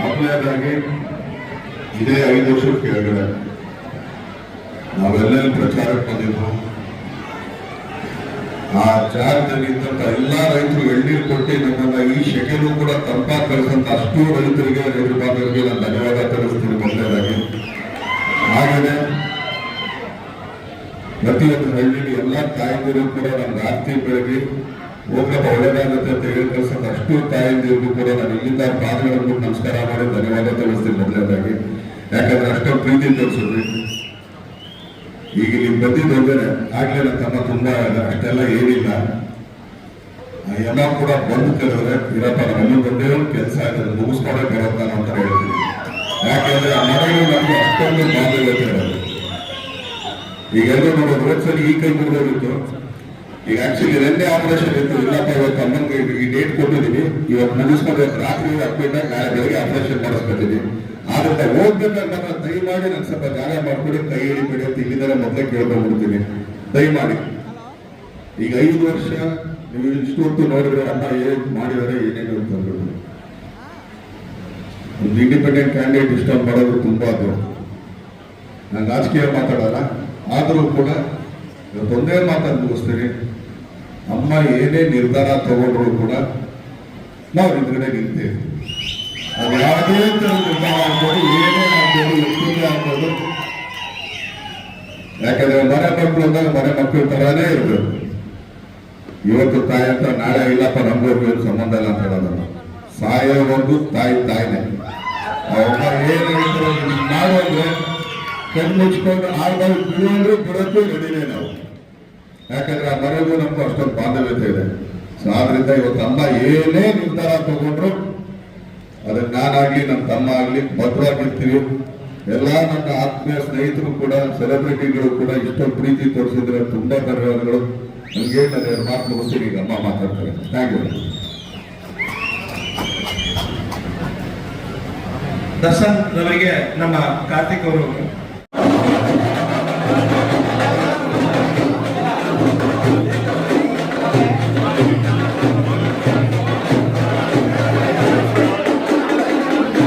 ಮೊದಲನೇದಾಗಿ ಇದೇ ಐದು ವರ್ಷ ಕೆಳಗಡೆ ನಾವೆಲ್ಲ ಪ್ರಚಾರಕ್ಕೆ ಬಂದಿದ್ದು ಆ ಜಾಗದಲ್ಲಿ ಇದ್ದಂತ ಎಲ್ಲಾ ರೈತರು ಎಳ್ನೀರು ಕೊಟ್ಟು ನಮ್ಮನ್ನ ಈ ಶೆಕೆನೂ ಕೂಡ ತಂಪಾಗಿ ಕಳಿಸಂತ ಅಷ್ಟು ರೈತರಿಗೆ ರೈತರ ಬಾಂಧವರಿಗೆ ನಾನು ಧನ್ಯವಾದ ತಿಳಿಸ್ತೀನಿ ಮೊದಲನೇದಾಗಿ. ಹಾಗೆಯೇ ಪ್ರತಿಯೊಂದು ಹಳ್ಳಿಲಿ ಎಲ್ಲ ತಾಯಂದಿರು ಕೂಡ ನಮ್ಗೆ ರಾತ್ರಿ ಬೆಳಗ್ಗೆ ಹೋಗ್ಲಪ್ಪ ಒಳ್ಳೆದಾಗುತ್ತೆ ಅಂತ ಹೇಳಿ ಕಳ್ಸಕ್ಕೆ ಅಷ್ಟು ತಾಯಂದಿರಿಗೂ ಕೂಡ ನಾನು ಇಲ್ಲಿಂದ ಪಾದಗಳನ್ನು ನಮಸ್ಕಾರ ಮಾಡಿ ಧನ್ಯವಾದ ತಿಳಿಸ್ತೀನಿ ಮೊದಲನೇದಾಗಿ. ಯಾಕಂದ್ರೆ ಅಷ್ಟೊಂದು ಪ್ರೀತಿ ತೋರಿಸಿದ್ರಿ ಈಗ ನೀವು ಬಂದಿದ್ದು ಹೋದರೆ ಆಗ್ಲೇ ನನ್ನ ತಮ್ಮ ತುಂಬಾ ಅಷ್ಟೆಲ್ಲ ಏನಿಲ್ಲ. ಎಲ್ಲ ಕೂಡ ಬಂದು ಕರೆದ್ರೆ ಇರಪ್ಪ, ನಮ್ಮ ಬಂದೇ ಒಂದು ಕೆಲಸ ಆಗಿದೆ, ಮುಗಿಸ್ಕೊಂಡೇ ಬರುತ್ತಾನ ಅಂತ ಹೇಳ್ತೀನಿ. ಯಾಕಂದ್ರೆ ಆ ಮನೆಗಳು ನಮಗೆ ಅಷ್ಟೊಂದು ಬಾಂಧವ್ಯತೆ ಇರೋದು ಎಲ್ಲ ನೋಡೋದು ಒಂದ್ಸಲಿ ಈ ಕೈ ಮುರಿದೋಗಿತ್ತು ಈಗ ಆಕ್ಚುಲಿ ನನ್ನೇ ಆಪರೇಷನ್ ಇತ್ತು, ಇಲ್ಲಪ್ಪ, ಇವತ್ತು ಅಮ್ಮಂಗೆ ಈ ಡೇಟ್ ಕೊಟ್ಟಿದ್ದೀನಿ ಇವತ್ತು ಮುಗಿಸ್ಕೊಂಡು, ರಾತ್ರಿ ಹಾಕ್ಬಿಟ್ಟಾಗ ನಾಳೆ ಬೆಳಗ್ಗೆ ಆಪರೇಷನ್ ಮಾಡಿಸ್ಕೊತೀನಿ ಆದ್ರೆ ಹೋಗ್ಬೇಕಂತ ದಯಮಾಡಿ ನಾನು ಸ್ವಲ್ಪ ಜಾಗ ಮಾಡ್ಕೊಡಿ, ಕೈ ಹಿಡಿಬೇಡಿ ಅಂತ ಇಲ್ಲಿಂದಲೇ ಮೊದಲೇ ಕೇಳ್ಕೊಂಡ್ಬಿಡ್ತೀನಿ. ದಯಮಾಡಿ. ಈಗ ಐದು ವರ್ಷ, ನೀವು ಇಷ್ಟು ಹೊತ್ತು ನೋಡಿದ್ರೆ ಅಮ್ಮ ಏನ್ ಮಾಡಿದರೆ, ಏನೇನು ಅಂತ ಇಂಡಿಪೆಂಡೆಂಟ್ ಕ್ಯಾಂಡಿಡೇಟ್ ಇಷ್ಟ ಮಾಡೋದು ತುಂಬಾ ಅದು ನಾನು ರಾಜಕೀಯ ಮಾತಾಡಲ್ಲ ಆದರೂ ಕೂಡ ಒಂದೇ ಮಾತನ್ನು ಮುಗಿಸ್ತೀನಿ ಅಮ್ಮ ಏನೇ ನಿರ್ಧಾರ ತಗೊಂಡ್ರು ಕೂಡ ನಾವು ಹಿಂದ್ಗಡೆ ನಿಂತೇವೆ ಅದು ಯಾವುದೇ ಥರ ನಿರ್ಧಾರ ಆಗ್ಬೋದು, ಏನೇ ಆಗ್ಬೋದು ಎಷ್ಟೇ ಆಗ್ಬೋದು. ಯಾಕಂದ್ರೆ ಮನೆ ಮಕ್ಕಳು ಅಂದಾಗ ಮನೆ ಮಕ್ಕಳ ತರಾನೇ ಇರ್ಬೇಕು. ಇವತ್ತು ತಾಯಿ ಅಂತ ನಾಳೆ ಇಲ್ಲಪ್ಪ, ನಮ್ಗೂ ಸಂಬಂಧ ಇಲ್ಲ ಅಂತ ಹೇಳೋದಲ್ಲ. ಒಂದು ತಾಯಿ ತಾಯಿನೇ. ಅವ್ರ ಏನು ಹೇಳ್ತಾರೆ ಮಾಡೋದ್ರೆ ಕಣ್ಣು ಮುಚ್ಕೊಂಡು ಆಳ್ಗಳು ಬಿಡೋದ್ರು ಬಿಡೋದು ರೆಡಿನೇ ನಾವು. ಯಾಕಂದ್ರೆ ಆ ಮರಗೂ ನಮ್ಗೂ ಅಷ್ಟೊಂದು ಬಾಂಧವ್ಯತೆ ಇದೆ. ಸೊ ಆದ್ರಿಂದ ಇವತ್ತು ತಮ್ಮ ಏನೇ ನಿರ್ಧಾರ ತಗೊಂಡ್ರು ಅದನ್ನ ನಾನಾಗ್ಲಿ ನನ್ನ ತಮ್ಮ ಆಗ್ಲಿ ಭದ್ರವಾಗಿರ್ತೀವಿ ಎಲ್ಲ ನನ್ನ ಆತ್ಮೀಯ ಸ್ನೇಹಿತರು ಕೂಡ ಸೆಲೆಬ್ರಿಟಿಗಳು ಕೂಡ ಇಷ್ಟೊಂದು ಪ್ರೀತಿ ತೋರಿಸಿದ್ರೆ ತುಂಬಾ ಧನ್ಯವಾದಗಳು. ನನಗೆ ನನ್ನ ಮಾತು ಮುಗಿಸ್ತೀನಿ, ಈಗ ಅಮ್ಮ ಮಾತಾಡ್ತಾರೆ. ಥ್ಯಾಂಕ್ ಯು ದರ್ಶನ್, ನಮಗೆ ನಮ್ಮ ಕಾರ್ತಿಕ್ ಅವರು